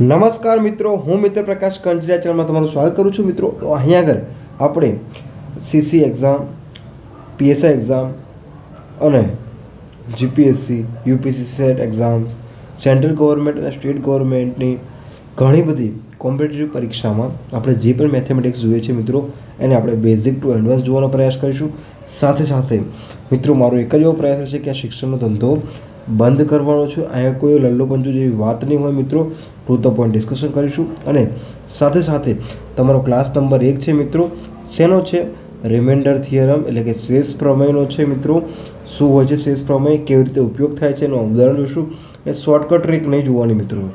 નમસ્કાર મિત્રો, હું મિત્ર પ્રકાશ કંજરિયા ચેનલમાં તમારું સ્વાગત કરું છું. મિત્રો, તો અહીંયા આગળ આપણે સીસી એક્ઝામ પીએસઆઈ એક્ઝામ અને GPSC UPSC set exam central government અને સ્ટેટ ગવર્મેન્ટની ઘણી બધી કોમ્પિટિટિવ પરીક્ષામાં આપણે જે પણ મેથેમેટિક્સ જોઈએ છે મિત્રો, એને આપણે બેઝિક ટુ એડવાન્સ જોવાનો પ્રયાસ કરીશું. સાથે સાથે મિત્રો, મારો એક જ એવો પ્રયાસ છે કે આ શિક્ષણનો ધંધો બંધ કરવાનો છે. અહીંયા કોઈ લલ્લો પંજુ જેવી વાત નહીં હોય મિત્રો. ટુ ધ પોઈન્ટ ડિસ્કશન કરીશું. અને સાથે સાથે તમારો ક્લાસ નંબર એક છે મિત્રો. શેનો છે? રિમાઇન્ડર થિયરમ એટલે કે શેષ પ્રમેયનો છે મિત્રો. શું હોય છે શેષ પ્રમેય? કેવી રીતે ઉપયોગ થાય છે એનું ઉદાહરણ જોઈશું એ શોર્ટકટ ટ્રીક નહીં જોવાની મિત્રો.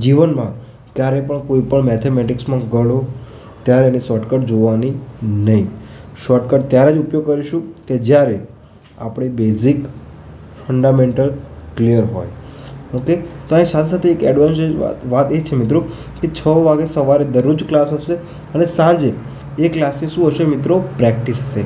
જીવનમાં ક્યારે પણ કોઈ પણ મેથેમેટિક્સમાં ગળો, ત્યારે એની શોર્ટકટ જોવાની નહીં. શોર્ટકટ ત્યારે જ ઉપયોગ કરીશું કે જ્યારે આપણે બેઝિક ફંડામેન્ટલ ક્લિયર હોય. ઓકે તો અહીં સાથે સાથે એક એડવાન્ટેજ વાત એ છે મિત્રો, કે છ વાગે સવારે દરરોજ ક્લાસ હશે અને સાંજે એ ક્લાસની શું હશે મિત્રો? પ્રેક્ટિસ હશે.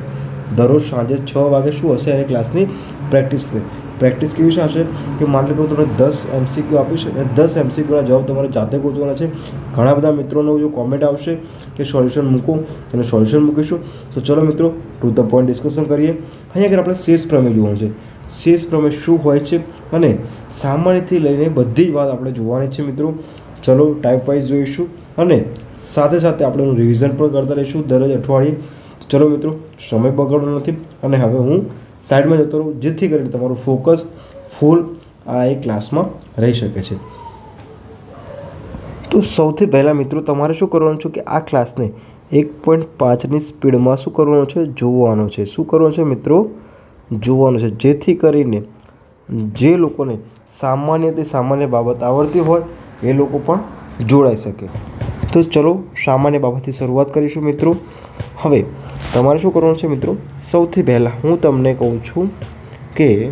દરરોજ સાંજે છ વાગે શું હશે એ ક્લાસની પ્રેક્ટિસ હશે. પ્રેક્ટિસ કેવી હશે? કે માની લો કે તમને દસ એમસીક્યુ આપીશ અને દસ એમસીક્યુના જવાબ તમારે જાતે ગોતવાના છે. ઘણા બધા મિત્રોનો જો કોમેન્ટ આવશે કે સોલ્યુશન મૂકો, એનું સોલ્યુશન મૂકીશું. તો ચલો મિત્રો ટુ ધ પોઈન્ટ ડિસ્કશન કરીએ. અહીંયા આગળ આપણે શેષ પ્રમેય જોવાનું છે. શેષ પ્રમેય શું હોય છે? અને સામાન્યથી લઈને બધી જ વાત આપણે જોવાની છે મિત્રો. ચલો ટાઈપ વાઇઝ જોઈશું અને સાથે સાથે આપણે રિવિઝન પણ કરતા રહીશું દરરોજ અઠવાડિયે. ચલો મિત્રો, સમય બગડવો નથી અને હવે હું સાઈડમાં જતો રહું, જેથી કરીને તમારું ફોકસ ફૂલ આ એક ક્લાસમાં રહી શકે છે. તો સૌથી પહેલાં મિત્રો, તમારે શું કરવાનું છે કે આ ક્લાસને એક પોઈન્ટ પાંચની સ્પીડમાં શું કરવાનું છે? જોવાનો છે. શું કરવાનું છે મિત્રો? જોવાનું છે. જેથી કરીને જે લોકોને સામાન્યથી સામાન્ય બાબત આવડતી હોય, એ લોકો પણ જોડાઈ શકે. તો ચલો સામાન્ય બાબતથી શરૂઆત કરીશું મિત્રો. હવે, તમારે શું કરવાનું છે મિત્રો? સૌથી પહેલાં હું તમને કહું છું કે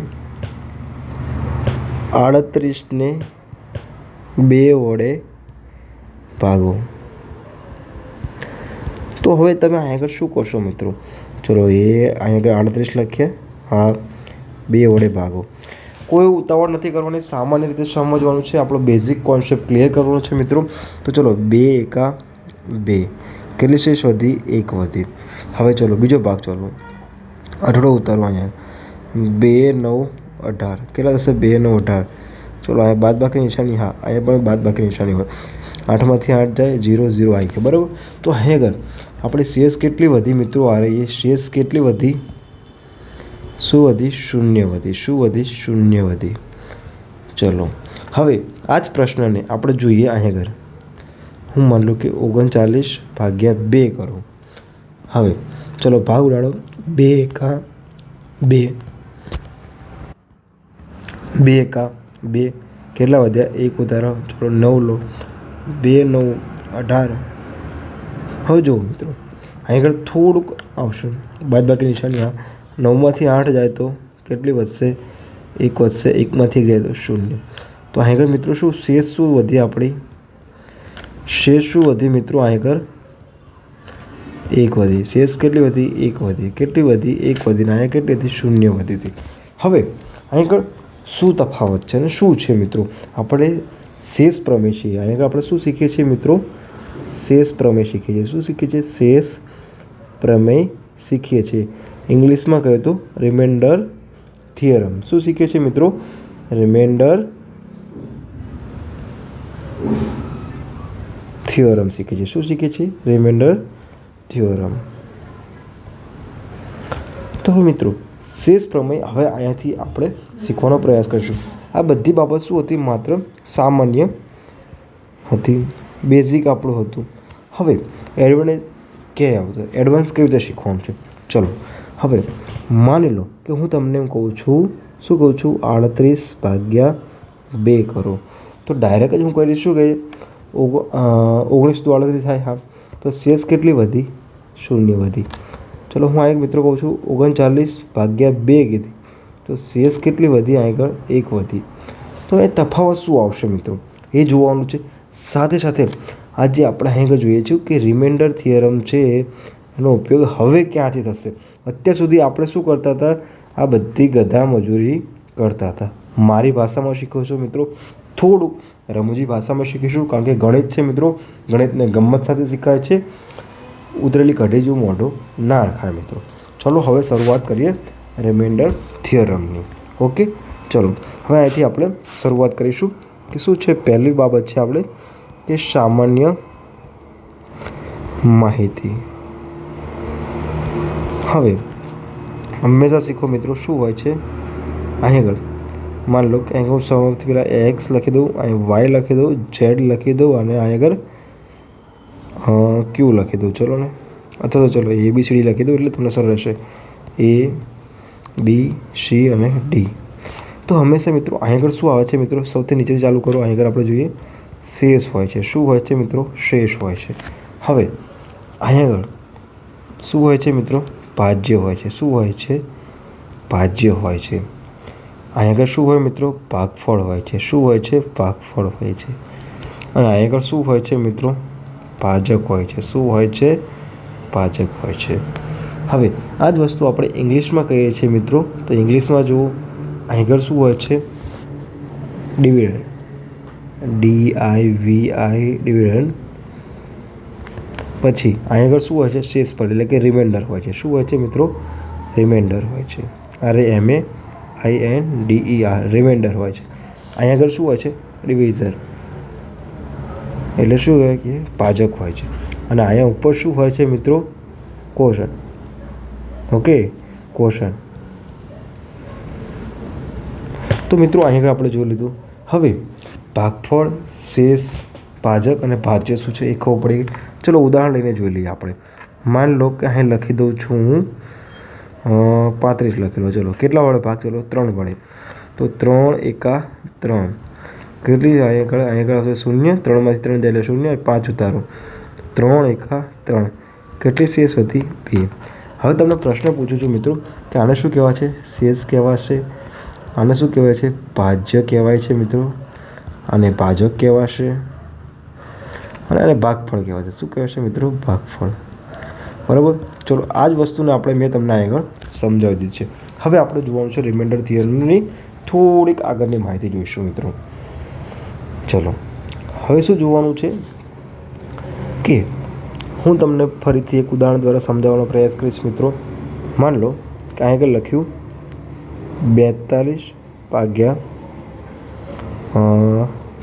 આડત્રીસને બે વડે ભાગો. તો હવે તમે અહીં આગળ શું કરશો મિત્રો? ચલો એ અહીં આગળ આડત્રીસ લખીએ. હા, બે વડે ભાગો. કોઈ ઉતાવળ નથી કરવાની, સામાન્ય રીતે સમજવાનું છે. આપણો બેઝિક કોન્સેપ્ટ ક્લિયર કરવાનો છે મિત્રો. તો ચલો, બે એકા બે. કેટલી શેષ વધી એક વધી. હવે ચલો, બીજો ભાગ ચલો. અઢળો ઉતારવા અહીંયા. બે, નવ, અઢાર. કેટલા થશે? બે, નવ, અઢાર. ચલો, અહીંયા બાદ બાકી નિશાની. હા, અહીંયા પણ બાદ બાકી નિશાની હોય. આઠમાંથી આઠ જાય, ઝીરો ઝીરો આવી ગયા. બરાબર? તો અહીંયા આગળ, આપણી શેષ કેટલી વધી મિત્રો? આ રહી શેષ કેટલી વધી? શું વધી શૂન્ય વધી શું વધી શૂન્ય વધી. ચલો, હવે આ જ પ્રશ્નને આપણે જોઈએ અહીં આગળ. હું માન લઉં કે ઓગણચાલીસ ભાગ્યા બે કરું. હવે, ચલો ભાગ ઉડાડો. બે એકા બે. બે એકા બે. કેટલા વધ્યા? એક ઉતારો. ચલો નવ લો. બે, નવ, અઢાર. હવે જુઓ મિત્રો અહીં આગળ થોડુંક આવશે. બાદ બાકી નિશાની, હા. નવમાંથી આઠ જાય તો કેટલી વધશે? એક વધશે, એકમાંથી એક જાય તો શૂન્ય. તો અહીં આગળ મિત્રો શું? શેષ શું વધી આપણી? શેષ શું વધી મિત્રો? અહીં આગળ એક વધી. શેષ કેટલી વધી? એક વધી. કેટલી વધી? એક વધી. ને અહીંયા કેટલી હતી? શૂન્ય વધી હતી. હવે અહીં આગળ શું તફાવત છે અને શું છે મિત્રો? આપણે શેષ પ્રમેય છીએ અહીં આગળ આપણે શું શીખીએ છીએ મિત્રો? શેષ પ્રમેય શીખીએ છીએ. શું શીખીએ છીએ? શેષ પ્રમેય શીખીએ છીએ. ઇંગ્લિશમાં કહે તો રિમાઇન્ડર થિયરમ શું શીખે છે મિત્રો? રિમાઇન્ડર થિયોરમ શીખે છે. શું શીખે છે? રિમાઇન્ડર થિયોરમ તો મિત્રો, શેષ પ્રમેય હવે અહીંયાથી આપણે શીખવાનો પ્રયાસ કરીશું. આ બધી બાબત શું હતી? માત્ર સામાન્ય હતી. બેઝિક આપણું હતું. હવે એડવાન્સ ક્યાં આવતું એડવાન્સ કેવી રીતે શીખવાનું છે? ચલો. હવે માની લો કે હું તમને એમ કહું છું, શું કહું છું? આડત્રીસ ભાગ્યા બે કરો. તો ડાયરેક્ટ જ હું કરી શું કે, ઓગ ઓગણીસ તો આડત્રીસ થાય, હા. તો શેષ કેટલી વધી? શૂન્ય વધી. ચલો હું આ એક મિત્રો કહું છું, ઓગણચાલીસ ભાગ્યા બે કીધી. તો શેષ કેટલી વધી? આગળ એક વધી. તો એ તફાવત શું આવશે મિત્રો? એ જોવાનું છે. સાથે સાથે આજે આપણે અહીં આગળ જોઈએ છીએ કે રિમાઇન્ડર થિયરમ છે, એનો ઉપયોગ હવે ક્યાંથી થશે? અત્યાર સુધી આપણે શું કરતા હતા? આ બધી ગધા મજૂરી કરતા હતા. મારી ભાષામાં શીખો છો મિત્રો? થોડુંક રમૂજી ભાષામાં શીખીશું, કારણ કે ગણિત છે મિત્રો. ગણિતને ગમત સાથે શીખાય છે. ઉતરેલી કઢી જેવું મોઢું ના રખાય મિત્રો. ચલો હવે શરૂઆત કરીએ રિમાઇન્ડર થિયરમની ઓકે ચલો. હવે અહીંથી આપણે શરૂઆત કરીશું કે શું છે પહેલી બાબત છે આપણે? કે સામાન્ય માહિતી. હવે, હંમેશા શીખો મિત્રો, શું હોય છે? અહીં આગળ. માન લો કે અહીં હું સૌથી પહેલાં એક્સ લખી દઉં, અહીં વાય લખી દઉં ઝેડ લખી દઉં અને અહીં આગળ ક્યુ લખી દઉં. ચલો ને. અથવા તો ચલો એ બી સી ડી લખી દઉં એટલે તમને સરળ રહેશે. એ બી સી અને ડી તો હંમેશા મિત્રો, અહીં આગળ શું આવે છે મિત્રો? સૌથી નીચેથી ચાલુ કરો, અહીં આગળ આપણે જોઈએ. શેષ હોય છે. શું હોય છે મિત્રો? શેષ હોય છે. હવે, અહીં આગળ. શું હોય છે મિત્રો? ભાજ્ય હોય છે. શું હોય છે? ભાજ્ય હોય છે. અહીં આગળ શું હોય મિત્રો? ભાગફળ હોય છે. શું હોય છે? ભાગફળ હોય છે. અને અહીં આગળ શું હોય છે મિત્રો? ભાજક હોય છે. શું હોય છે? ભાજક હોય છે. હવે આ જ વસ્તુ આપણે ઇંગ્લિશમાં કહીએ છીએ મિત્રો. તો ઇંગ્લિશમાં જુઓ. અહીં આગળ શું હોય છે? Dividend. D I V I dividend પછી અહીં આગળ શું હોય છે? શેષ પર, એટલે કે રિમાઇન્ડર હોય છે. શું હોય છે મિત્રો? રિમાઇન્ડર હોય છે. અરે M A I N D E R reminder હોય છે. અહીં આગળ શું હોય છે? ડિવિઝર એટલે શું હોય કે ભાજક હોય છે. અને અહીંયા ઉપર શું હોય છે મિત્રો? કોશન ઓકે કોશન તો મિત્રો અહીં આગળ આપણે જોઈ લીધું. હવે ભાગફળ, શેષ ભાજક અને ભાજ્ય શું છે એ ખબર પડી ચલો ઉદાહરણ લઈને જોઈ લઈએ આપણે. માન લો કે અહીં લખી દઉં છું હું પાંત્રીસ લખેલો, ચલો. કેટલા વડે ભાગ? ચલો, ત્રણ વડે. તો ત્રણ એકા ત્રણ. કેટલી અહીં આગળ અહીં આગળ આવશે શૂન્ય. ત્રણમાંથી ત્રણ જાય શૂન્ય પાંચ ઉતારો. ત્રણ એકા ત્રણ. કેટલી શેષ હતી? બે. હવે તમને પ્રશ્ન પૂછું છું મિત્રો કે આને શું કહેવાય છે? શેષ કહેવાશે આને શું કહેવાય છે? ભાજ્ય કહેવાય છે મિત્રો. અને ભાજક કહેવાશે. અને આને ભાગફળ કહેવાય છે. શું કહેવાય છે મિત્રો? ભાગફળ. બરાબર? ચલો, આ જ વસ્તુને આપણે મેં તમને આગળ સમજાવી દીધી છે. હવે આપણે જોવાનું છે રિમાઇન્ડર થિયરની થોડીક આગળની માહિતી જોઈશું મિત્રો. ચલો, હવે શું જોવાનું છે? કે હું તમને ફરીથી એક ઉદાહરણ દ્વારા સમજાવવાનો પ્રયાસ કરીશ મિત્રો. માન લો કે અહીં આગળ લખ્યું, બેતાલીસ ભાગ્યા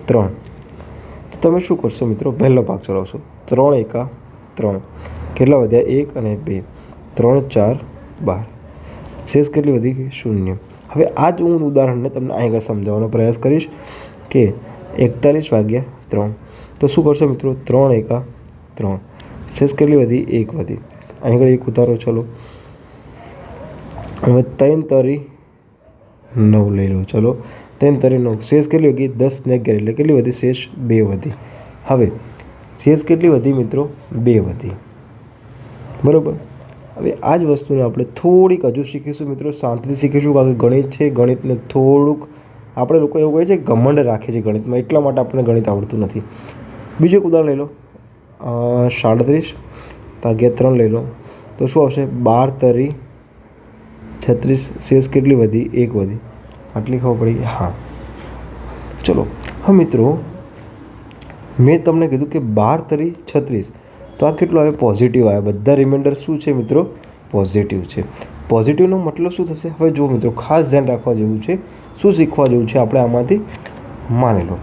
ત્રણ. તમે શું કરશો મિત્રો? પહેલો ભાગ ચલાવશો. ત્રણ એકા ત્રણ. કેટલા વધ્યા? એક અને બે. ત્રણ, ચાર, બાર. શેષ કેટલી વધી ગઈ? શૂન્ય. હવે આ જ હું ઉદાહરણને તમને અહીં આગળ સમજાવવાનો પ્રયાસ કરીશ કે એકતાલીસ વાગ્યા ત્રણ. તો શું કરશો મિત્રો? ત્રણ એકા ત્રણ. શેષ કેટલી વધી? એક વધી. અહીં આગળ એક ઉતારો, ચલો. હવે ત્રણ તરી નવ લઈ લો, ચલો. ત્રણ તરી નવ શેષ કેટલી વધી? દસ ને અગિયાર એટલે કેટલી વધી? શેષ બે વધી. હવે, શેષ કેટલી વધી મિત્રો? બે વધી. બરાબર? હવે આ જ વસ્તુને આપણે થોડીક હજુ શીખીશું મિત્રો. શાંતિથી શીખીશું. કારણ કે ગણિત છે, ગણિતને થોડુંક આપણે લોકો એવું કહે છે, ઘમંડ રાખે છે ગણિતમાં. એટલા માટે આપણને ગણિત આવડતું નથી. બીજું એક ઉદાહરણ લઈ લો. સાડત્રીસ ભાગ્યા ત્રણ લઈ લો. તો શું આવશે? બાર તરી છત્રીસ. શેષ કેટલી વધી? એક વધી. આટલી ખબર પડી હા. ચલો. હા, મિત્રો. મેં તમને કીધું કે બાર તરી છત્રીસ. તો આ કેટલું આવે? પોઝિટિવ આવે. બધા રિમાઇન્ડર શું છે, મિત્રો? પોઝિટિવ છે. પોઝિટિવનો મતલબ શું થશે? હવે જુઓ, મિત્રો, ખાસ ધ્યાન રાખવા જેવું છે. શું શીખવા જેવું છે? આપણે આમાંથી માની લો.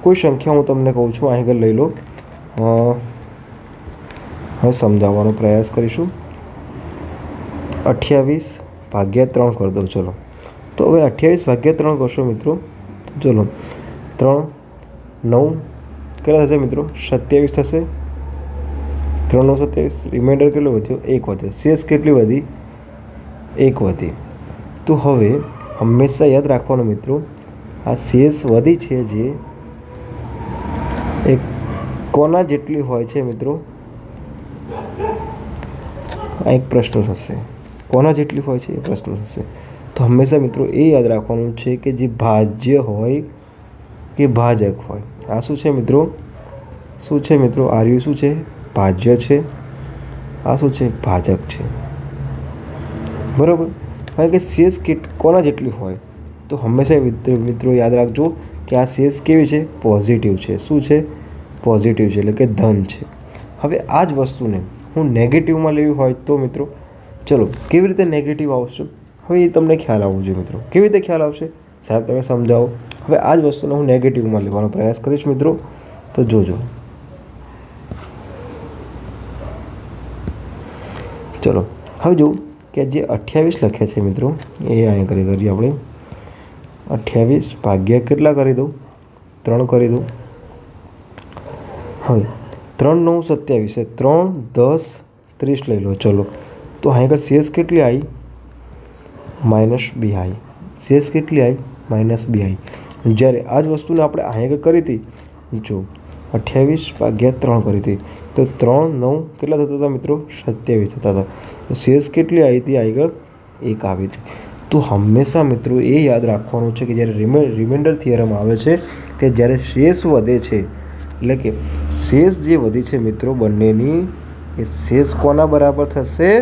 કોઈ સંખ્યા હું તમને કહું છું, અહીં આગળ લઈ લો. હવે સમજાવવાનો પ્રયાસ કરીશું. અઠ્યાવીસ ભાગ્યા ત્રણ કરી દઉં. ચલો. તો હવે અઠ્યાવીસ ભાગ્યા ત્રણ કરશો મિત્રો. ચલો, ત્રણ, નવ, કેટલા થશે મિત્રો? સત્યાવીસ થશે. ત્રણ, નવ, સત્યાવીસ. રિમાઇન્ડર કેટલો વધ્યો? એક વધ્યો શેષ કેટલી વધી? એક વધી. તો હવે હંમેશા યાદ રાખવાનું મિત્રો, આ શેષ વધી છે જે એક કોના જેટલી હોય છે મિત્રો? આ એક પ્રશ્ન થશે. કોના જેટલી હોય છે એ પ્રશ્ન થશે. તો હંમેશા મિત્રો એ યાદ રાખવાનું છે કે જે ભાજ્ય હોય કે ભાજક હોય. આ શું છે મિત્રો? શું છે મિત્રો? આર્યુ શું છે? ભાજ્ય છે. આ શું છે? ભાજક છે. બરાબર? કારણ કે શેષ કેટ કોના જેટલી હોય, તો હંમેશા મિત્રો યાદ રાખજો કે આ શેષ કેવી છે? પોઝિટિવ છે. શું છે? પોઝિટિવ છે, એટલે કે ધન છે. હવે આ જ વસ્તુને હું નેગેટિવમાં લેવી હોય તો મિત્રો, ચલો કેવી રીતે નેગેટિવ આવશે? હવે એ તમને ખ્યાલ આવવો જોઈએ મિત્રો. કેવી રીતે ખ્યાલ આવશે? સાહેબ, તમે સમજાવો. હવે આ જ વસ્તુને હું નેગેટિવમાં લેવાનો પ્રયાસ કરીશ મિત્રો. તો જોજો. ચલો. હવે જોઉં કે જે અઠ્યાવીસ લખ્યા છે મિત્રો, એ અહીંયા કરી કરીએ આપણે. અઠ્યાવીસ ભાગ્યા કેટલા કરી દઉં? ત્રણ કરી દઉં. હવે, ત્રણ નવ સત્યાવીસ ત્રણ દસ ત્રીસ લઈ લો. ચલો. તો અહીં આગળ શેષ કેટલી આવી માઇનસ બી આઈ. શેષ કેટલી આવી માઇનસ બી આઈ. જ્યારે આ જ વસ્તુને આપણે અહીં કરી હતી, જો અઠ્યાવીસ ભાગ્યા ત્રણ કરી હતી, તો ત્રણ નવ કેટલા થતા હતા મિત્રો? સત્યાવીસ થતા હતા. તો શેષ કેટલી આવી હતી? આગળ એક આવી હતી. તો હંમેશા મિત્રો એ યાદ રાખવાનું છે કે જ્યારે રિમે રિમાઇન્ડર થિયરમ આવે છે કે જ્યારે શેષ વધે છે, એટલે કે શેષ જે વધી છે મિત્રો બંનેની, એ શેષ કોના બરાબર થશે?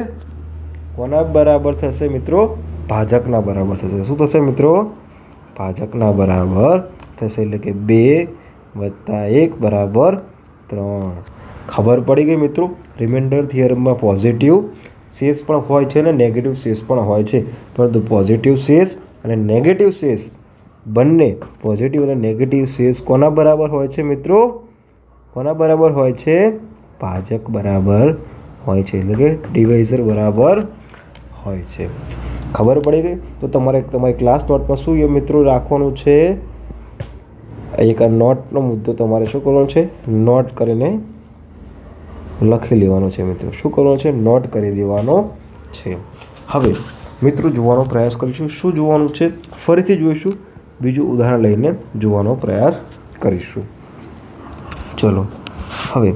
કોના બરાબર થશે મિત્રો? ભાજકના બરાબર થશે. શું થશે મિત્રો? ભાજકના બરાબર થશે એટલે કે બે વત્તા એક બરાબર ત્રણ. ખબર પડી ગઈ મિત્રો? રિમાઇન્ડર થિયરમમાં પોઝિટિવ શેષ પણ હોય છે અને નેગેટિવ શેષ પણ હોય છે. પરંતુ પોઝિટિવ શેષ અને નેગેટિવ શેષ બંને પોઝિટિવ અને નેગેટિવ શેષ કોના બરાબર હોય છે મિત્રો? કોના બરાબર હોય છે? ભાજક બરાબર હોય છે. એટલે કે ડિવાઇઝર બરાબર હોય છે. ખબર પડી ગઈ? તો તમારે, તમારી ક્લાસ નોટમાં શું એ મિત્રો રાખવાનું છે? એક આ નોટનો મુદ્દો તમારે શું કરવાનો છે? નોટ કરીને લખી લેવાનો છે મિત્રો. શું કરવાનું છે? નોટ કરી દેવાનો છે. હવે, મિત્રો જોવાનો પ્રયાસ કરીશું. શું જોવાનું છે? ફરીથી જોઈશું. બીજું ઉદાહરણ લઈને જોવાનો પ્રયાસ કરીશું. ચલો, હવે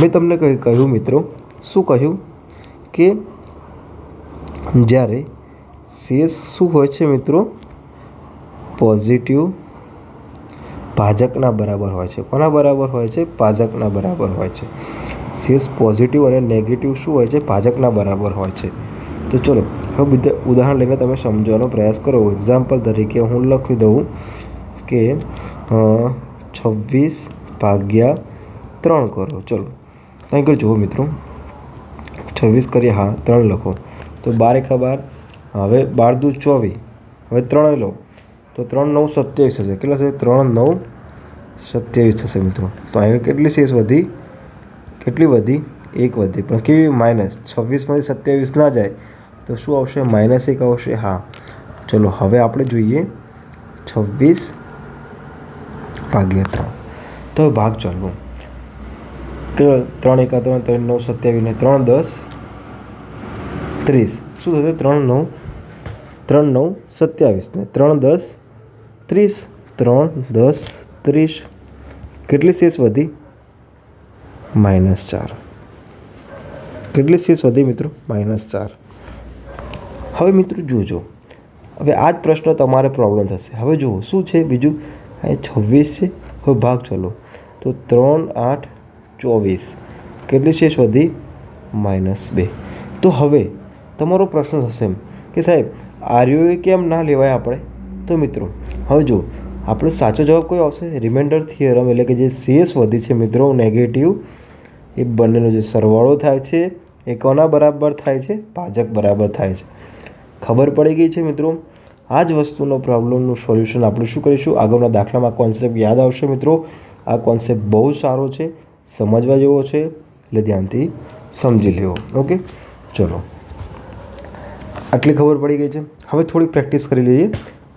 મેં તમને કહી, કહ્યું મિત્રો, શું કહ્યું? કે જ્યારે શેષ શું હોય છે મિત્રો? પોઝિટિવ ભાજકના બરાબર હોય છે. કોના બરાબર હોય છે? ભાજકના બરાબર હોય છે. શેષ પોઝિટિવ અને નેગેટિવ શું હોય છે? ભાજકના બરાબર હોય છે. તો ચલો, હવે બીજા ઉદાહરણ લઈને તમે સમજવાનો પ્રયાસ કરો. એક્ઝામ્પલ તરીકે હું લખી દઉં કે છવ્વીસ ભાગ્યા ત્રણ કરો. ચલો, અહીં આગળ જુઓ મિત્રો. છવ્વીસ કરીએ, હા, ત્રણ લખો. તો બાર એકા બાર હવે બાર દુ ચોવીસ. હવે ત્રણ લો. તો ત્રણ નવ સત્યાવીસ થશે. કેટલા થશે? ત્રણ નવ સત્યાવીસ થશે મિત્રો. તો અહીં કેટલી શેષ વધી? કેટલી વધી? એક વધી. પણ કેવી માઇનસ? છવ્વીસમાંથી સત્યાવીસ ના જાય, તો શું આવશે? માઇનસ એક આવશે. હા. ચલો, હવે આપણે જોઈએ. છવ્વીસ ભાગ્યા ત્રણ. તો ભાગ ચાલવો. ત્રણ એકા ત્રણ ત્રણ નવ સત્યાવીસ ને ત્રણ દસ ત્રીસ. શું થશે? ત્રણ નવ ત્રણ નવ, સત્યાવીસ. ને ત્રણ દસ, ત્રીસ. ત્રણ દસ, ત્રીસ. કેટલી શેષ વધી? માઇનસ ચાર. કેટલી શેષ વધી મિત્રો? માઇનસ ચાર. હવે મિત્રો જોજો. હવે આ જ પ્રશ્ન તમારે પ્રોબ્લેમ થશે. હવે જુઓ, શું છે બીજું? અહીં છવ્વીસ છે. હવે ભાગ ચલો. તો ત્રણ આઠ ચોવીસ. કેટલી શેષ વધી? માઇનસ બે. તો હવે તમારો પ્રશ્ન થશે એમ કે સાહેબ, આર્યોએ કેમ ના લેવાય આપણે? તો મિત્રો, હવે જો આપણો સાચો જવાબ કયો આવશે રિમાઇન્ડર થિયરમ એટલે કે જે શેષ વધી છે મિત્રો નેગેટિવ એ બંનેનો જે સરવાળો થાય છે, એ કોના બરાબર થાય છે? ભાજક બરાબર થાય છે. ખબર પડી ગઈ છે મિત્રો? આ જ વસ્તુનો પ્રોબ્લેમનું સોલ્યુશન આપણે શું કરીશું? આગળના દાખલામાં કોન્સેપ્ટ યાદ આવશે મિત્રો? આ કોન્સેપ્ટ બહુ સારો છે, સમજવા જેવો છે, એટલે ધ્યાનથી સમજી લેવો ઓકે ચલો. આટલી ખબર પડી ગઈ છે. હવે થોડીક પ્રેક્ટિસ કરી લઈએ.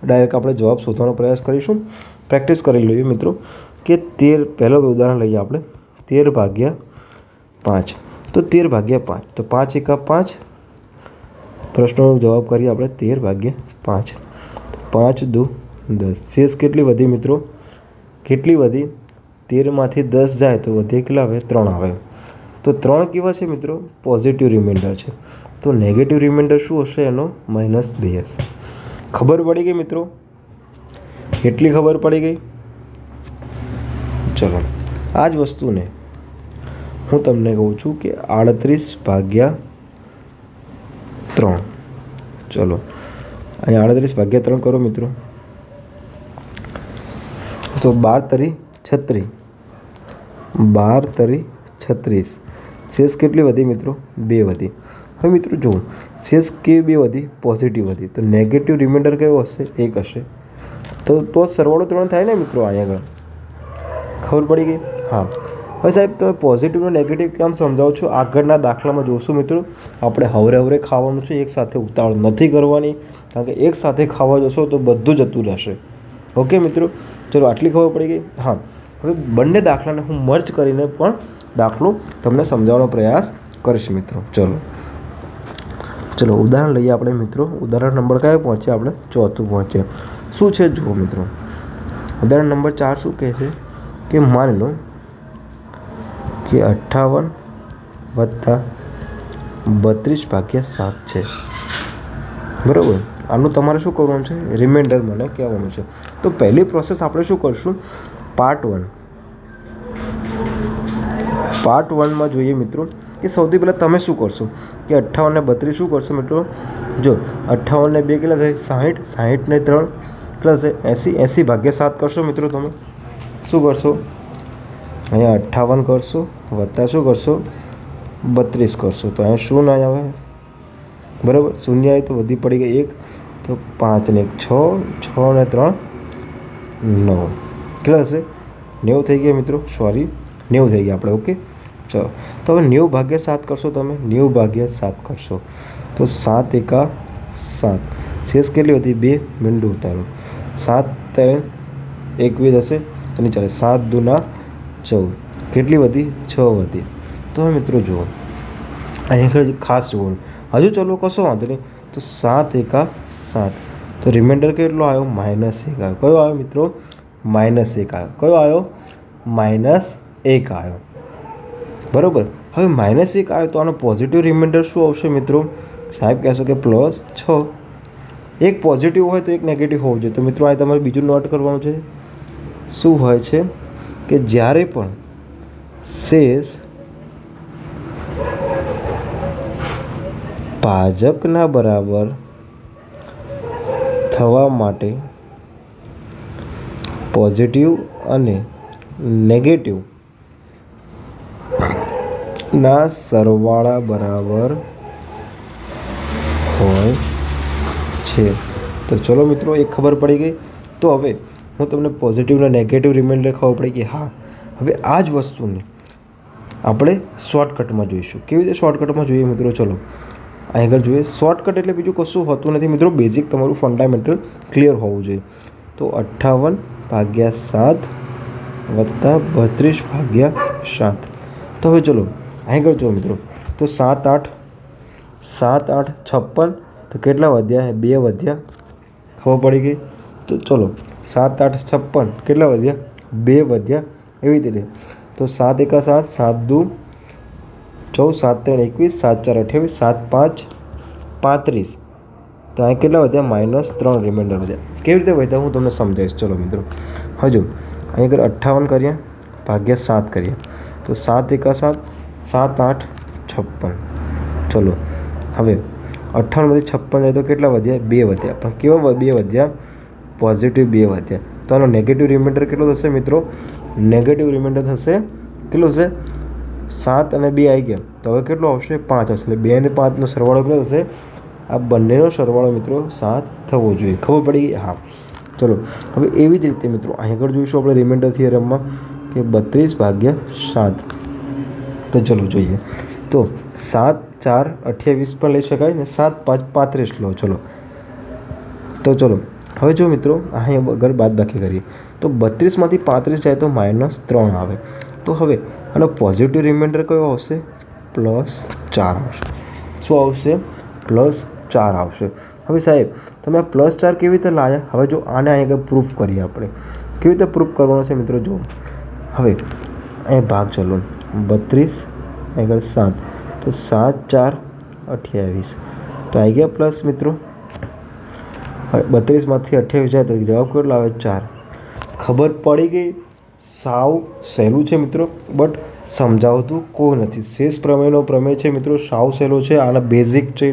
ડાયરેક્ટ આપણે જવાબ શોધવાનો પ્રયાસ કરીશું. પ્રેક્ટિસ કરી લઈએ મિત્રો કે તેર, પહેલો ઉદાહરણ લઈએ આપણે. તેર ભાગ્યા પાંચ. તો તેર ભાગ્યા પાંચ. તો પાંચ એકા પાંચ. પ્રશ્નોનો જવાબ કરીએ આપણે. તેર ભાગ્યા પાંચ. પાંચ દુ દસ. શેષ કેટલી વધી મિત્રો? કેટલી વધી? તેરમાંથી દસ જાય તો વધે કેટલા આવે? ત્રણ આવે. તો ત્રણ કેવા છે મિત્રો? પોઝિટિવ રિમાઇન્ડર છે. તો નેગેટિવ રિમાઇન્ડર શું હશે? એનો માઇનસ બે હશે. ખબર પડી ગઈ મિત્રો? એટલી ખબર પડી ગઈ? ચલો, આ જ વસ્તુને હું તમને કહું છું કે આડત્રીસ ભાગ્યા ત્રણ. ચલો અહીં આડત્રીસ ભાગ્યા ત્રણ કરો મિત્રો. તો બાર તરી છત્રીસ બાર તરી છત્રીસ. શેષ કેટલી વધી મિત્રો? બે વધી. હવે મિત્રો જુઓ સેલ્સ કેવી બે વધી પોઝિટિવ હતી તો નેગેટિવ રિમાઇન્ડર કયો હશે? એક હશે. તો તો સરવાળો ત્રણ થાય ને મિત્રો અહીંયા આગળ? ખબર પડી ગઈ? હા. હવે સાહેબ, તમે પોઝિટિવ અને નેગેટિવ કેમ સમજાવો છો? આગળના દાખલામાં જોશું મિત્રો. આપણે હવરે હવરે ખાવાનું છે, એક સાથે ઉતાવળ નથી કરવાની. કારણ કે એક સાથે ખાવા જશો તો બધું જતું રહેશે. ઓકે મિત્રો? ચલો, આટલી ખબર પડી ગઈ? હા. હવે બંને દાખલાને હું મર્જ કરીને પણ દાખલો તમને સમજાવવાનો પ્રયાસ કરીશ મિત્રો. ચલો. ચલો, ઉદાહરણ લઈએ આપણે મિત્રો. ઉદાહરણ નંબર કયો પહોંચ્યા? આપણે ચોથું પહોંચ્યા. શું છે? જુઓ મિત્રો. ઉદાહરણ નંબર ચાર શું કહે છે? કે માની લો કે અઠ્ઠાવન વત્તા બત્રીસ ભાગ્યા સાત છે. બરાબર? આનું તમારે શું કરવાનું છે? રિમાઇન્ડર મને કહેવાનું છે. તો પહેલી પ્રોસેસ આપણે શું કરશું? પાર્ટ વન પાર્ટ વનમાં જોઈએ મિત્રો કે સૌથી પહેલાં તમે શું કરશો? કે અઠ્ઠાવન ને બત્રીસ શું કરશો મિત્રો? જો, અઠ્ઠાવન ને બે કેટલા થાય? સાહીઠ. સાહીઠ ને ત્રણ કેટલા થશે એંસી. એંસી ભાગ્યા સાત કરશો મિત્રો તમે. શું કરશો? અહીંયા અઠ્ઠાવન કરશો, વત્તા શું કરશો? બત્રીસ કરશો. તો અહીંયા શું ના આવે? બરાબર? શૂન્ય આવે તો વધી પડી ગઈ એક. તો પાંચ ને એક, છ. છ ને ત્રણ, નવ. કેટલા હશે? નેવું થઈ ગયા મિત્રો. સોરી નેવું થઈ ગયા આપણે ઓકે ચલો. તો હવે નેવું ભાગ્યા સાત કરશો તમે. નેવું ભાગ્યા સાત કરશો. તો સાત એકા સાત. શેષ કેટલી હતી? બે. મીંડું ઉતારો સાત ત્રણ એકવીસ હશે તો નહીં ચાલે સાત દુના ચૌદ. કેટલી વધી? છ વધી. તો હવે મિત્રો જુઓ. આગળ ખાસ જોવાનું હજુ ચલો કશો વાંધો નહીં. તો સાત એકા સાત. તો રિમાઇન્ડર કેટલો આવ્યો? માઇનસ એક આવ્યો. કયો આવ્યો મિત્રો? માઇનસ એક આવ્યો. કયો આવ્યો? માઇનસ એક આવ્યો. બરાબર. હવે માઇનસ એક આવે તો આનો પોઝિટિવ રિમાઇન્ડર શું આવશે મિત્રો? સાહેબ કહેશો કે પ્લસ છ. એક પોઝિટિવ હોય તો એક નેગેટિવ હોવું જોઈએ. તો મિત્રો આ તમારે બીજું નોટ કરવાનું છે. શું હોય છે? કે જ્યારે પણ શેષ ભાજપના બરાબર થવા માટે પોઝિટિવ અને નેગેટિવ ના સરવાળા બરાબર હોય છે. તો ચલો મિત્રો, એક ખબર પડી ગઈ. તો હવે હું તમને પોઝિટિવ અને નેગેટિવ રિમાઇન્ડર ખબર પડી કે હા, હવે આ જ વસ્તુને આપણે શોર્ટકટમાં જોઈશું. કેવી રીતે શોર્ટકટમાં જોઈએ મિત્રો, ચલો. અહીં આગળ જોઈએ. શોર્ટકટ એટલે બીજું કશું હોતું નથી મિત્રો. બેઝિક તમારું ફંડામેન્ટલ ક્લિયર હોવું જોઈએ. તો અઠ્ઠાવન ભાગ્યા સાત વત્તા બત્રીસ ભાગ્યા સાત. તો હવે ચલો અહીં આગળ જુઓ મિત્રો. તો સાત આઠ સાત આઠ, છપ્પન, તો કેટલા વધ્યા બે વધ્યા. ખબર પડી ગઈ? તો ચલો, સાત આઠ, છપ્પન, કેટલા વધ્યા? બે વધ્યા. એવી રીતે. તો સાત એકા સાત સાત દુ, ચૌદ, સાત ત્રણ, એકવીસ, સાત ચાર, અઠ્યાવીસ, સાત પાંચ, પાંત્રીસ. તો અહીં કેટલા વધ્યા? માઇનસ ત્રણ રિમાઇન્ડર વધ્યા. કેવી રીતે વધ્યા? હું તમને સમજાવીશ. ચલો મિત્રો. હજુ, અહીં આગળ અઠ્ઠાવન કરીએ ભાગ્યા સાત કરીએ તો સાત એકા સાત સાત, આઠ, છપ્પન. ચલો, હવે અઠ્ઠાણુંમાંથી છપ્પન જાય તો કેટલા વધ્યા? બે વધ્યા. પણ કેવા બે વધ્યા? પોઝિટિવ બે વધ્યા. તો આનો નેગેટિવ રિમાઇન્ડર કેટલો થશે મિત્રો? નેગેટિવ રિમાઇન્ડર થશે કેટલું થશે? સાત અને બે આવી ગયા. તો હવે કેટલો આવશે? પાંચ હશે એટલે બે અને પાંચનો સરવાળો કેટલો થશે? આ બંનેનો સરવાળો મિત્રો સાત થવો જોઈએ. ખબર પડી ગઈ? હા. ચલો, હવે એવી જ રીતે મિત્રો, અહીં આગળ જોઈશું આપણે રિમાઇન્ડર થિયરમમાં કે બત્રીસ ભાગ્યા સાત. તો ચલો જોઈએ. તો સાત, ચાર, અઠ્યાવીસ પણ લઈ શકાય ને સાત, પાંચ, પાંત્રીસ લો, ચલો. તો ચલો, હવે જો મિત્રો અહીંયા અગર બાદ બાકી કરીએ. તો બત્રીસમાંથી પાંત્રીસ જાય તો માઇનસ ત્રણ આવે. તો હવે, આનો પોઝિટિવ રિમાઇન્ડર કયો આવશે? પ્લસ ચાર આવશે. શું આવશે? પ્લસ ચાર આવશે. હવે સાહેબ, તમે આ પ્લસ ચાર કેવી રીતે લાવ્યા હવે જો આને અહીં આગળ પ્રૂફ કરીએ આપણે. કેવી રીતે પ્રૂફ કરવાનો છે મિત્રો જો હવે, અહીં ભાગ ચલો. બત્રીસ, આગળ સાત. તો સાત, ચાર, અઠ્યાવીસ. તો આવી ગયા પ્લસ મિત્રો? બત્રીસમાંથી અઠ્યાવીસ જાય તો જવાબ કેટલો આવે? ચાર. ખબર પડી ગઈ? સાવ સહેલું છે મિત્રો. બટ સમજાવતું કોઈ નથી. શેષ પ્રમેયનો પ્રમેય છે મિત્રો. સાવ સહેલો છે. આના બેઝિક છે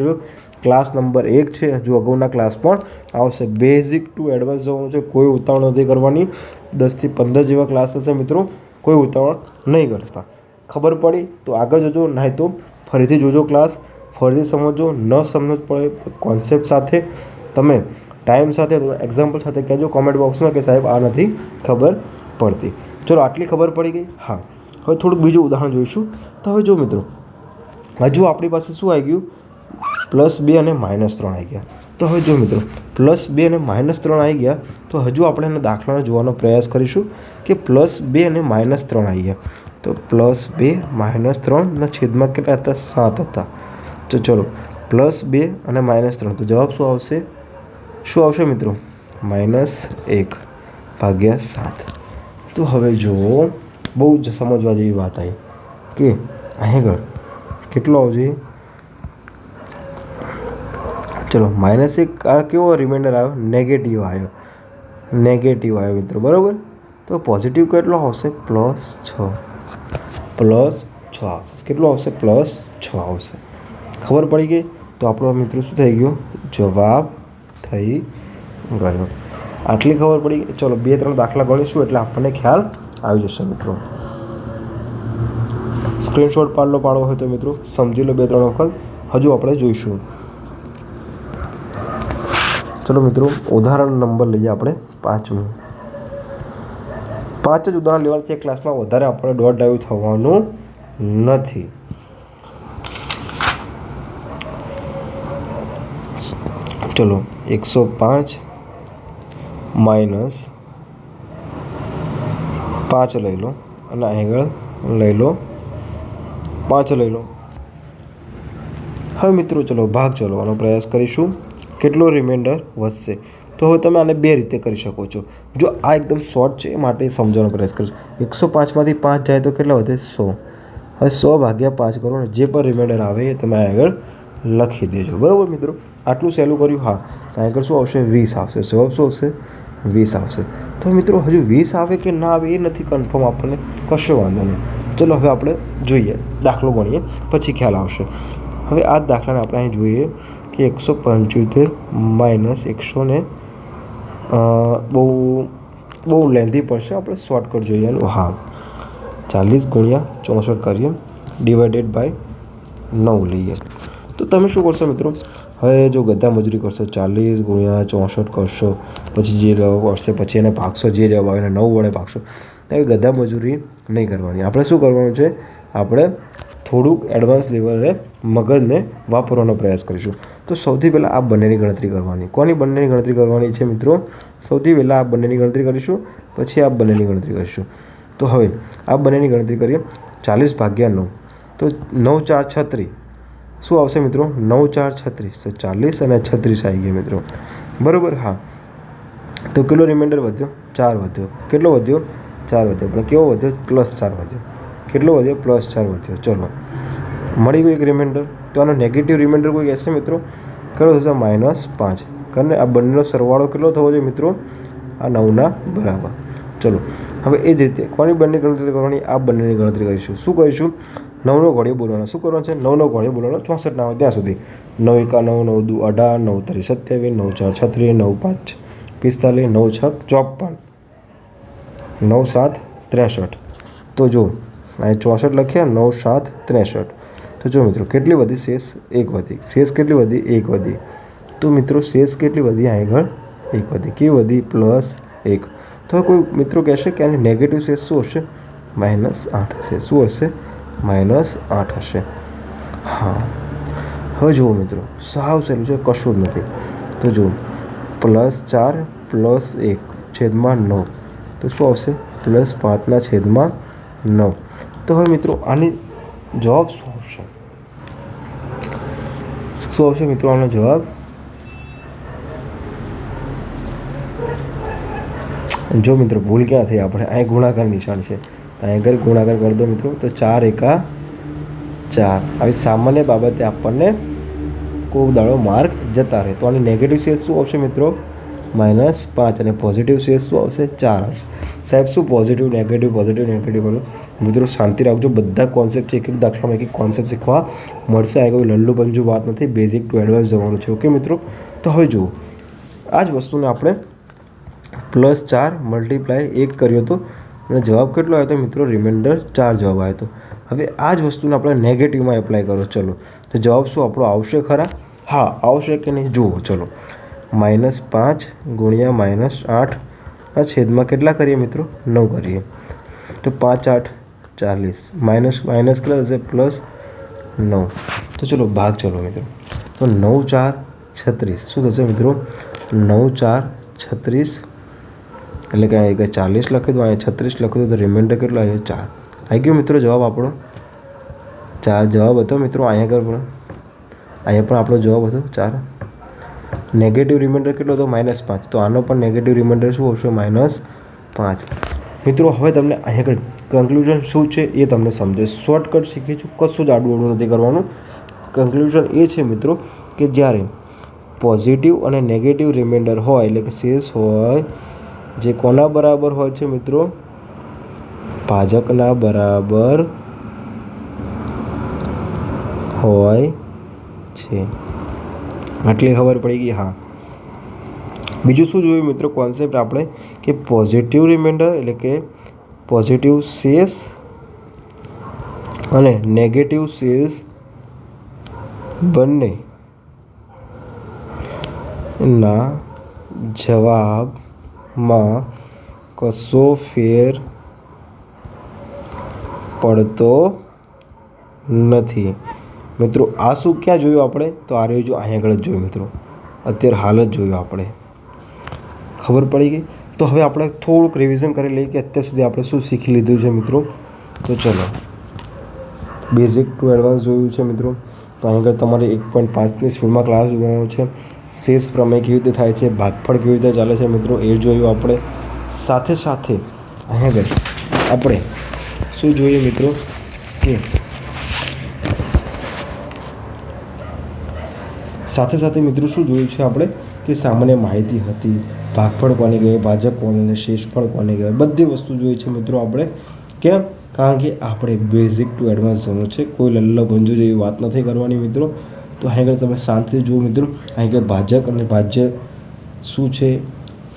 ક્લાસ નંબર એક છે. હજુ અગાઉના ક્લાસ પણ આવશે. બેઝિક ટુ એડવાન્સ જવાનું છે. કોઈ ઉતાવળ નથી કરવાની. દસથી પંદર જેવા ક્લાસ થશે મિત્રો. કોઈ ઉતાવળ નહીં કરતા. ખબર પડી, તો આગળ જજો, નહીં તો ફરીથી જોજો ક્લાસ ફરીથી સમજો, ન સમજ પડે કોન્સેપ્ટ સાથે. તમે ટાઈમ સાથે એક્ઝામ્પલ સાથે કહેજો કોમેન્ટ બોક્સમાં કે સાહેબ, આ નથી ખબર પડતી. ચલો, આટલી ખબર પડી ગઈ? હા. હવે થોડુંક બીજું ઉદાહરણ જોઈશું. તો હવે જો મિત્રો, હજુ આપણી પાસે શું આવી ગયું? પ્લસ બે અને માઇનસ ત્રણ આવી ગયા. તો હવે જો મિત્રો પ્લસ બે અને માઇનસ ત્રણ આવી ગયા, તો હજુ આપણે એના દાખલાને જોવાનો પ્રયાસ કરીશું કે પ્લસ બે અને માઇનસ ત્રણ આવી ગયા. તો પ્લસ બે માઇનસ ત્રણના છેદમાં કેટલા હતા? સાત હતા. તો ચલો, પ્લસ બે અને માઇનસ ત્રણ. તો જવાબ શું આવશે? શું આવશે મિત્રો? માઇનસ એક ભાગ્યા સાત. તો હવે જુઓ બહુ જ સમજવા જેવી વાત આવી. કે આગળ કેટલો આવશે? ચલો, માઇનસ એક આ કેવો રિમાઇન્ડર આવ્યો? નેગેટિવ આવ્યો. નેગેટિવ આવ્યો મિત્રો, બરાબર? તો પોઝિટિવ કેટલો આવશે? પ્લસ છ. પ્લસ છ આવશે. કેટલો આવશે? પ્લસ છ આવશે. ખબર પડી ગઈ? તો આપણો મિત્રો શું થઈ ગયો? જવાબ થઈ ગયો. આટલી ખબર પડી ગઈ? ચલો, બે ત્રણ દાખલા ગણીશું એટલે આપણને ખ્યાલ આવી જશે મિત્રો. સ્ક્રીનશોટ પાડલો પાડવો હોય તો મિત્રો, સમજી લો બે ત્રણ વખત. હજુ આપણે જોઈશું. ચલો મિત્રો, ઉદાહરણ નંબર લઈએ આપણે પાંચમું. પાંચ જ ઉદાહરણ લેવાથી એક ક્લાસમાં વધારે આપણે દોઢ ડાયું થવાનું નથી. ચલો, એકસો પાંચ માઇનસ પાંચ લઈ લો અને આગળ લઈ લો પાંચ લઈ લો. હવે મિત્રો ચલો, ભાગ ચલાવવાનો પ્રયાસ કરીશું. કેટલો રિમાઇન્ડર વધશે? તો હવે તમે આને બે રીતે કરી શકો છો. જો આ એકદમ શોર્ટ છે માટે સમજવાનો પ્રયાસ કરીશ એકસો પાંચમાંથી પાંચ જાય તો કેટલા વધે? સો. હવે સો ભાગ્યા પાંચ કરો ને જે પણ રિમાઇન્ડર આવે એ તમે આગળ લખી દેજો. બરાબર મિત્રો? આટલું સહેલું કર્યું? હા. તો આગળ શું આવશે? વીસ આવશે. સો શું આવશે? વીસ આવશે. તો મિત્રો, હજુ વીસ આવે કે ના આવે એ નથી કન્ફર્મ આપણને કશો વાંધો નહીં. ચલો, હવે આપણે જોઈએ. દાખલો ગણીએ. પછી ખ્યાલ આવશે. હવે આ દાખલાને આપણે અહીં જોઈએ કે એકસો પંચોતેર માઇનસ એકસો ને બહુ બહુ લેન્ધી પડશે. આપણે શોર્ટકટ જોઈએ એનું. હા. ચાલીસ ગુણ્યા ચોસઠ કરીએ. ડિવાઇડેડ બાય નવ લઈએ. તો તમે શું કરશો મિત્રો? હવે જો ગધા મજૂરી કરશો, ચાલીસ ગુણ્યા ચોસઠ કરશો, પછી જે લેવા પડશે પછી એને ભાગશો, જે લેવા આવે એને નવ વડે ભાગશો, તો ગધા મજૂરી નહીં કરવાની. આપણે શું કરવાનું છે? આપણે થોડુંક એડવાન્સ લેવલે મગજને વાપરવાનો પ્રયાસ કરીશું. તો સૌથી પહેલાં આ બંનેની ગણતરી કરવાની. કોની બંનેની ગણતરી કરવાની છે મિત્રો? સૌથી પહેલાં આ બંનેની ગણતરી કરીશું, પછી આ બંનેની ગણતરી કરીશું. તો હવે આ બંનેની ગણતરી કરીએ. ચાલીસ ભાગ્યા નવ. તો નવ ચાર છત્રીસ. શું આવશે મિત્રો? નવ ચાર છત્રીસ. તો ચાલીસ અને છત્રીસ આવી ગયા મિત્રો. બરાબર? હા. તો કેટલો રિમાઇન્ડર વધ્યો? ચાર વધ્યો. કેટલો વધ્યો? ચાર વધ્યો. પણ કેવો વધ્યો? પ્લસ ચાર વધ્યો. કેટલો વધ્યો? પ્લસ ચાર વધ્યો. ચલો. મળી ગયું એક રિમાઇન્ડર તો આનો નેગેટિવ રિમાઇન્ડર કોઈ કહેશે મિત્રો? કેટલો થશે? માઇનસ પાંચ. કારણ આ બંનેનો સરવાળો કેટલો થવો જોઈએ મિત્રો? આ નવના બરાબર. ચલો, હવે એ જ રીતે કોની બંને ગણતરી કરવાની? આ બંનેની ગણતરી કરીશું. શું કરીશું? નવનો ઘોડીઓ બોલવાનો. શું કરવાનું છે? નવનો ઘોડીઓ બોલવાનો ચોસઠ ના ત્યાં સુધી. નવ એકા નવ નવ દુ અઢાર, નવ ત્રી સત્યાવીસ, નવ ચાર છત્રીસ, નવ પાંચ પિસ્તાલીસ, નવ છ ચોપન. નવ સાત ત્રેસઠ. તો જો, અહીં ચોસઠ લખ્યા, નવ સાત ત્રેસઠ. તો જો મિત્રો, કેટલી વધી શેષ એક વધી? શેષ કેટલી વધી? એક વધી. તો મિત્રો, શેષ કેટલી વધી? આગળ એક વધી. કેવી વધી? પ્લસ એક. તો કોઈ મિત્રો કહેશે કે આની નેગેટિવ શેષ શું હશે? માઇનસ આઠ હશે. શું હશે? માઇનસ આઠ હશે. હા. હવે જુઓ મિત્રો, સાવ સહેલું છે, કશું જ નથી. તો જુઓ, પ્લસ ચાર, પ્લસ એક, છેદમાં નવ. તો શું આવશે? પ્લસ પાંચના છેદમાં નવ. તો હવે મિત્રો, આની જવાબ શું આવશે મિત્રો આનો જવાબ? જો મિત્રો ભૂલ ક્યાં થઈ, આપણે અહીં ગુણાકાર નિશાન છે. અહીં આગળ ગુણાકાર કરી દો મિત્રો, તો ચાર એકા ચાર. આવી સામાન્ય બાબતે આપણને કોક દાડો માર્ક જતા રહે. તો આની નેગેટિવ શેષ શું આવશે મિત્રો? માઇનસ પાંચ અને પોઝિટિવ સેસ શું આવશે? ચાર આવશે. સાહેબ, શું પોઝિટિવ નેગેટિવ પોઝિટિવ નેગેટિવ કરું મિત્રો, શાંતિ રાખજો. બધા કોન્સેપ્ટ એક એક દાખલામાં એક એક કોન્સેપ્ટ શીખવા મળશે. આ કોઈ લલ્લુ પંજુ વાત નથી બેઝિક ટુ એડવાન્સ જવાનું છે. ઓકે મિત્રો? તો હવે જુઓ. આ જ વસ્તુને આપણે પ્લસ ચાર મલ્ટીપ્લાય એક કર્યો હતો. અને જવાબ કેટલો આવ્યો હતો મિત્રો? રિમાઇન્ડર ચાર જવાબ આવ્યો હતો. હવે આ જ વસ્તુને આપણે નેગેટિવમાં એપ્લાય કરો. ચલો. તો જવાબ શું? આપણો આવશે ખરા? હા, આવશે કે નહીં? જુઓ, ચલો. માઇનસ પાંચ ગુણ્યા માઇનસ આઠ. આ છેદમાં કેટલા કરીએ મિત્રો? નવ કરીએ. તો પાંચ, આઠ ચાલીસ માઇનસ માઇનસ કેટલા થશે પ્લસ નવ તો ચલો ભાગ ચલો મિત્રો તો નવ ચાર છત્રીસ શું થશે મિત્રો નવ ચાર છત્રીસ એટલે કે અહીંયા ચાલીસ લખી દો, અહીંયા છત્રીસ લખી દો, તો રિમાઇન્ડર કેટલો આવ્યો? ચાર। આવી ગયો મિત્રો જવાબ આપણો? ચાર જવાબ હતો મિત્રો, અહીંયા આગળ પણ। અહીંયા પણ આપણો જવાબ હતો, ચાર। નેગેટિવ રિમાઇન્ડર કેટલો હતો? માઇનસ પાંચ। તો આનો પણ નેગેટિવ રિમાઇન્ડર શું હશે? માઇનસ પાંચ। મિત્રો, હવે તમને અહીંયા આગળ કન્ક્લુઝન શું છે એ તમને સમજે શોર્ટકટ શીખી છું, કશું જ આડું આડું નથી કરવાનું. કન્ક્લુઝન એ છે મિત્રો કે જ્યારે પોઝિટિવ અને નેગેટિવ રિમાઇન્ડર હોય, એટલે કે શેષ હોય, જે કોના બરાબર હોય છે મિત્રો? ભાજકના બરાબર હોય છે. આટલી ખબર પડી ગઈ, હા. બીજું શું જોયું મિત્રો? કોન્સેપ્ટ આપણે કે પોઝિટિવ રિમાઇન્ડર એટલે કે પોઝિટિવ સેલ્સ અને નેગેટિવ સેલ્સ બંને. ના જવાબમાં કશો ફેર પડતો નથી. મિત્રો, આ શું ક્યાં જોયું આપણે? તો આ રહ્યું જો અહીંયા આગળ જ જોયું મિત્રો. અત્યારે હાલ જ જોયું આપણે. ખબર પડી ગઈ? તો હવે આપણે થોડુંક રિવિઝન કરી લઈએ કે અત્યાર સુધી આપણે શું શીખી લીધું છે મિત્રો. તો ચલો. બેઝિક ટુ એડવાન્સ જોયું છે મિત્રો. તો અહીં આગળ તમારે એક પોઈન્ટ પાંચની સ્પીડમાં ક્લાસ જોવાનો છે. શેષ પ્રમેય કેવી રીતે થાય છે? ભાગફળ કેવી રીતે ચાલે છે મિત્રો? એ જોયું આપણે. સાથે સાથે અહીં આગળ આપણે શું જોઈએ મિત્રો? કે સાથે સાથે મિત્રો શું જોયું છે આપણે? કે સામાન્ય માહિતી હતી. ભાગફળ કોને કહેવાય? ભાજક કોને અને શેષફળ કોને કહેવાય? બધી વસ્તુ જોઈ છે મિત્રો આપણે. કેમ? કારણ કે આપણે બેઝિક ટુ એડવાન્સ જવાનું છે. કોઈ લલ્લો ભંજુ જેવી વાત નથી કરવાની મિત્રો. તો અહીં આગળ તમે શાંતિથી જુઓ મિત્રો. અહીં આગળ ભાજક અને ભાજ્ય શું છે?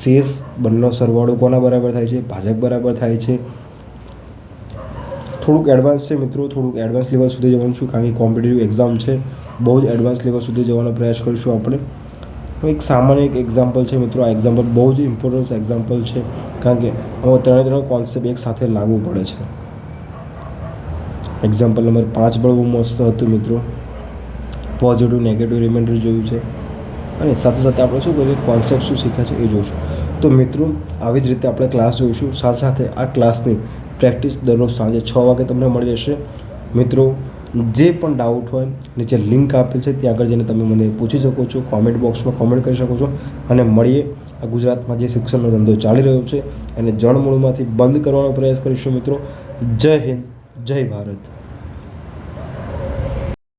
શેષ બંનેનો સરવાળો કોના બરાબર થાય છે? ભાજક બરાબર થાય છે. થોડુંક એડવાન્સ છે મિત્રો. થોડુંક એડવાન્સ લેવલ સુધી જવાનું છું કારણ કે કોમ્પિટિટિવ એક્ઝામ છે. બહુ જ એડવાન્સ લેવલ સુધી જવાનો પ્રયાસ કરીશું આપણે. એક સામાન્ય એક એક્ઝામ્પલ છે મિત્રો. આ એક્ઝામ્પલ બહુ જ ઇમ્પોર્ટન્સ એક્ઝામ્પલ છે. કારણ કે આમાં ત્રણે ત્રણ કોન્સેપ્ટ એક સાથે લાગુ પડે છે. એક્ઝામ્પલ નંબર પાંચ પણ બહુ મસ્ત હતું મિત્રો. પોઝિટિવ નેગેટિવ રિમાઇન્ડર જોયું છે. અને સાથે સાથે આપણે શું કરીએ? કોન્સેપ્ટ શું શીખ્યા છે એ જોઈશું તો મિત્રો, આવી જ રીતે આપણે ક્લાસ જોઈશું. સાથે સાથે આ ક્લાસની પ્રેક્ટિસ દરરોજ સાંજે છ વાગે તમને મળી જશે. મિત્રો જે પણ ડાઉટ હોય, નીચે લિંક આપેલ છે, ત્યાં આગળ જઈને તમે મને પૂછી શકો છો કોમેન્ટ બોક્સમાં કોમેન્ટ કરી શકો છો અને મળીએ આ ગુજરાતમાં જે શિક્ષણનો ધંધો ચાલી રહ્યો છે. એને જળમૂળમાંથી બંધ કરવાનો પ્રયાસ કરીશું મિત્રો. જય હિન્દ, જય ભારત.